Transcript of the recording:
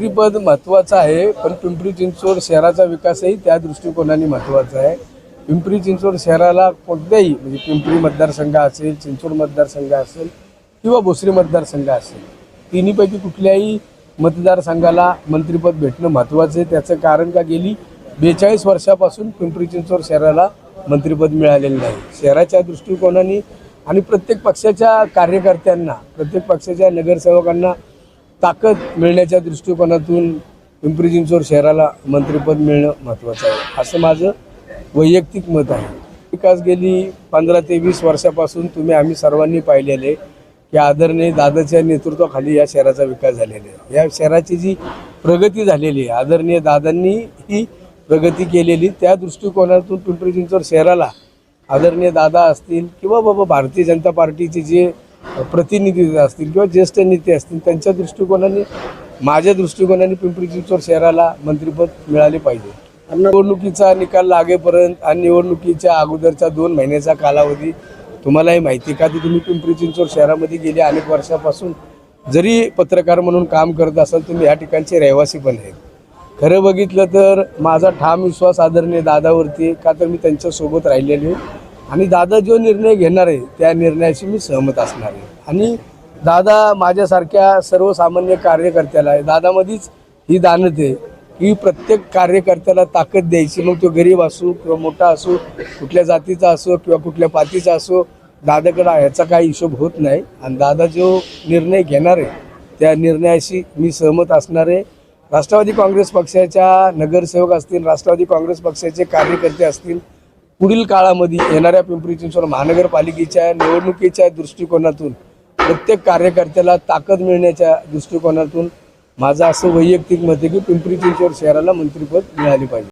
मंत्रीपद महत्त्वाचं आहे पण पिंपरी चिंचवड शहराचा विकासही त्या दृष्टिकोनाने महत्त्वाचा आहे. पिंपरी चिंचवड शहराला कोणत्याही म्हणजे पिंपरी मतदारसंघ असेल चिंचवड मतदारसंघ असेल किंवा भोसरी मतदारसंघ असेल तिन्हीपैकी कुठल्याही मतदारसंघाला मंत्रीपद भेटणं महत्त्वाचं आहे. त्याचं कारण का गेली? बेचाळीस वर्षापासून पिंपरी चिंचवड शहराला मंत्रिपद मिळालेलं नाही. शहराच्या दृष्टिकोनाने आणि प्रत्येक पक्षाच्या कार्यकर्त्यांना प्रत्येक पक्षाच्या नगरसेवकांना ताकद मिळण्याच्या दृष्टिकोनातून पिंपरी चिंचवड शहराला मंत्रिपद मिळणं महत्त्वाचं आहे. असं माझं वैयक्तिक मत आहे. विकास गेली पंधरा ते वीस वर्षापासून तुम्ही आम्ही सर्वांनी पाहिलेले की आदरणीय दादाच्या नेतृत्वाखाली या शहराचा विकास झालेला आहे. या शहराची जी प्रगती झालेली आहे आदरणीय दादांनी ही प्रगती केलेली त्या दृष्टिकोनातून पिंपरी चिंचवड शहराला आदरणीय दादा असतील किंवा बाबा भारतीय जनता पार्टीचे जे प्रतिनिधी असतील किंवा ज्येष्ठ नेते असतील त्यांच्या दृष्टिकोनाने माझ्या दृष्टिकोनाने पिंपरी चिंचवड शहराला मंत्रिपद मिळाले पाहिजे. निवडणुकीचा निकाल लागेपर्यंत आणि निवडणुकीच्या अगोदरचा दोन महिन्याचा कालावधी तुम्हालाही माहिती का? की तुम्ही पिंपरी चिंचवड शहरामध्ये गेले अनेक वर्षापासून. जरी पत्रकार म्हणून काम करत असाल तुम्ही या ठिकाणचे रहिवासी पण आहेत. खरं बघितलं तर माझा ठाम विश्वास आदरणीय दादावरती का तर मी त्यांच्यासोबत राहिलेलो आहे. आणि दादा जो निर्णय घेणार आहे त्या निर्णयाशी मी सहमत असणार आहे. आणि दादा माझ्यासारख्या सर्वसामान्य कार्यकर्त्याला आहे. दादामध्येच ही दानत आहे की प्रत्येक कार्यकर्त्याला ताकद द्यायची. मग तो गरीब असो किंवा मोठा असो कुठल्या जातीचा असो किंवा कुठल्या पातीचा असो दादाकडं ह्याचा काही हिशोब होत नाही. आणि दादा जो निर्णय घेणार आहे त्या निर्णयाशी मी सहमत असणार आहे. राष्ट्रवादी काँग्रेस पक्षाच्या नगरसेवक असतील राष्ट्रवादी काँग्रेस पक्षाचे कार्यकर्ते असतील पुढील काळामध्ये येणाऱ्या पिंपरी चिंचवड महानगरपालिकेच्या निवडणुकीच्या दृष्टिकोनातून प्रत्येक कार्यकर्त्याला ताकद मिळण्याच्या दृष्टिकोनातून माझं असं वैयक्तिक मत आहे की पिंपरी चिंचवड शहराला मंत्रिपद मिळाले पाहिजे.